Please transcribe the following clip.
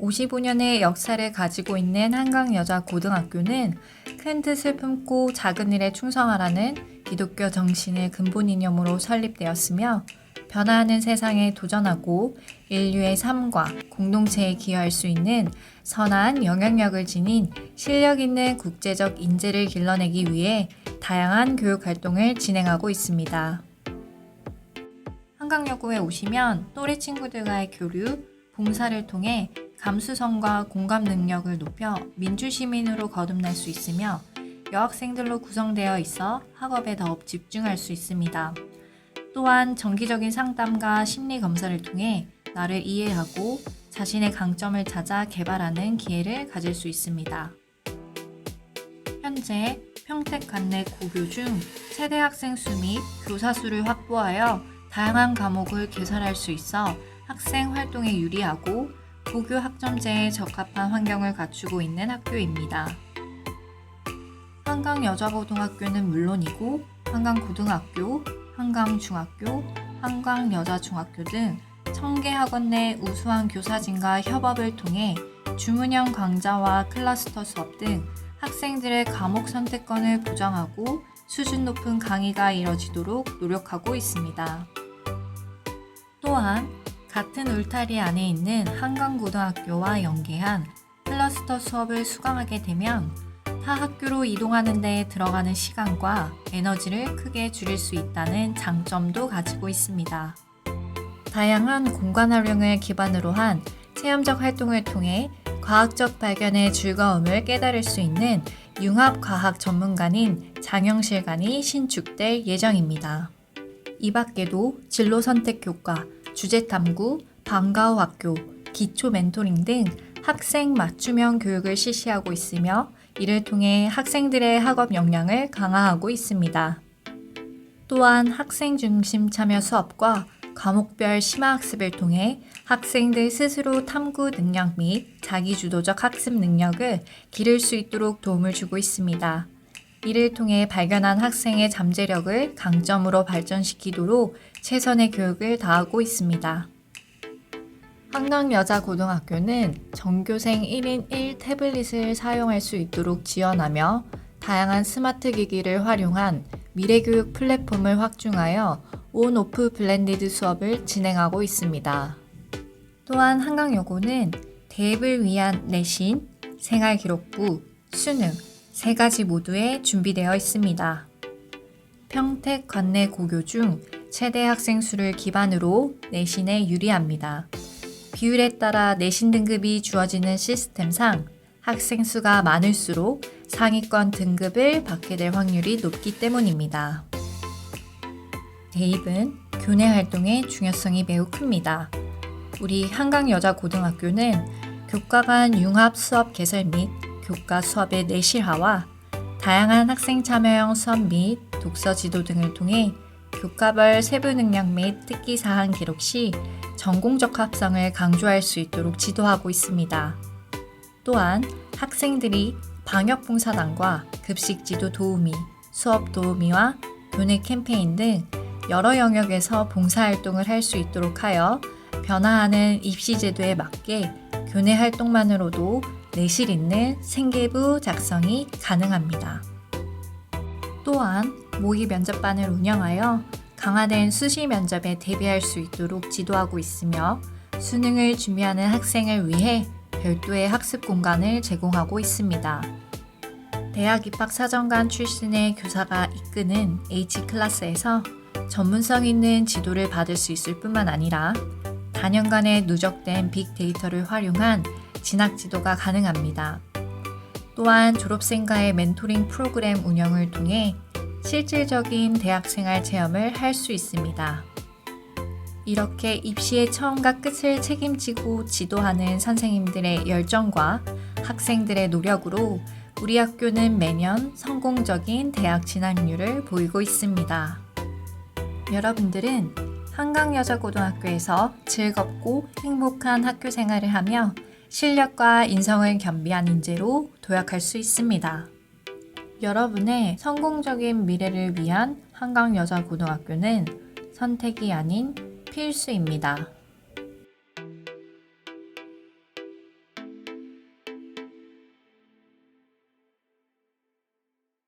55년의 역사를 가지고 있는 한강여자고등학교는 큰 뜻을 품고 작은 일에 충성하라는 기독교 정신을 근본 이념으로 설립되었으며 변화하는 세상에 도전하고 인류의 삶과 공동체에 기여할 수 있는 선한 영향력을 지닌 실력 있는 국제적 인재를 길러내기 위해 다양한 교육 활동을 진행하고 있습니다. 한강여고에 오시면 또래 친구들과의 교류, 봉사를 통해 감수성과 공감 능력을 높여 민주시민으로 거듭날 수 있으며 여학생들로 구성되어 있어 학업에 더욱 집중할 수 있습니다. 또한 정기적인 상담과 심리 검사를 통해 나를 이해하고 자신의 강점을 찾아 개발하는 기회를 가질 수 있습니다. 현재 평택 관내 고교 중 세대 학생 수 및 교사 수를 확보하여 다양한 과목을 개설할 수 있어 학생 활동에 유리하고 고교 학점제에 적합한 환경을 갖추고 있는 학교입니다. 한강여자고등학교는 물론이고 한강고등학교, 한강중학교, 한강여자중학교 등 청계 학원 내 우수한 교사진과 협업을 통해 주문형 강좌와 클러스터 수업 등 학생들의 과목 선택권을 보장하고 수준 높은 강의가 이뤄지도록 노력하고 있습니다. 또한 같은 울타리 안에 있는 한강고등학교와 연계한 클러스터 수업을 수강하게 되면 타 학교로 이동하는 데 들어가는 시간과 에너지를 크게 줄일 수 있다는 장점도 가지고 있습니다. 다양한 공간 활용을 기반으로 한 체험적 활동을 통해 과학적 발견의 즐거움을 깨달을 수 있는 융합과학 전문가인 장영실관이 신축될 예정입니다. 이 밖에도 진로 선택 교과, 주제 탐구, 방과후 학교, 기초 멘토링 등 학생 맞춤형 교육을 실시하고 있으며 이를 통해 학생들의 학업 역량을 강화하고 있습니다. 또한 학생 중심 참여 수업과 과목별 심화 학습을 통해 학생들 스스로 탐구 능력 및 자기주도적 학습 능력을 기를 수 있도록 도움을 주고 있습니다. 이를 통해 발견한 학생의 잠재력을 강점으로 발전시키도록 최선의 교육을 다하고 있습니다. 한강여자고등학교는 전교생 1인 1 태블릿을 사용할 수 있도록 지원하며 다양한 스마트 기기를 활용한 미래교육 플랫폼을 확충하여 온 오프 블렌디드 수업을 진행하고 있습니다. 또한 한강여고는 대입을 위한 내신, 생활기록부, 수능 세 가지 모두에 준비되어 있습니다. 평택 관내 고교 중 최대 학생 수를 기반으로 내신에 유리합니다. 비율에 따라 내신 등급이 주어지는 시스템상 학생 수가 많을수록 상위권 등급을 받게 될 확률이 높기 때문입니다. 대입은 교내 활동의 중요성이 매우 큽니다. 우리 한강여자고등학교는 교과 간 융합 수업 개설 및 교과 수업의 내실화와 다양한 학생 참여형 수업 및 독서 지도 등을 통해 교과별 세부 능력 및 특기 사항 기록 시 전공적 합성을 강조할 수 있도록 지도하고 있습니다. 또한 학생들이 방역봉사단과 급식지도 도우미, 수업 도우미와 교내 캠페인 등 여러 영역에서 봉사활동을 할 수 있도록 하여 변화하는 입시제도에 맞게 교내 활동만으로도 내실 있는 생계부 작성이 가능합니다. 또한 모의 면접반을 운영하여 강화된 수시 면접에 대비할 수 있도록 지도하고 있으며 수능을 준비하는 학생을 위해 별도의 학습 공간을 제공하고 있습니다. 대학 입학 사정관 출신의 교사가 이끄는 H클래스에서 전문성 있는 지도를 받을 수 있을 뿐만 아니라 단연간의 누적된 빅데이터를 활용한 진학 지도가 가능합니다. 또한 졸업생과의 멘토링 프로그램 운영을 통해 실질적인 대학생활 체험을 할 수 있습니다. 이렇게 입시의 처음과 끝을 책임지고 지도하는 선생님들의 열정과 학생들의 노력으로 우리 학교는 매년 성공적인 대학 진학률을 보이고 있습니다. 여러분들은 한강여자고등학교에서 즐겁고 행복한 학교 생활을 하며 실력과 인성을 겸비한 인재로 도약할 수 있습니다. 여러분의 성공적인 미래를 위한 한강여자고등학교는 선택이 아닌 필수입니다.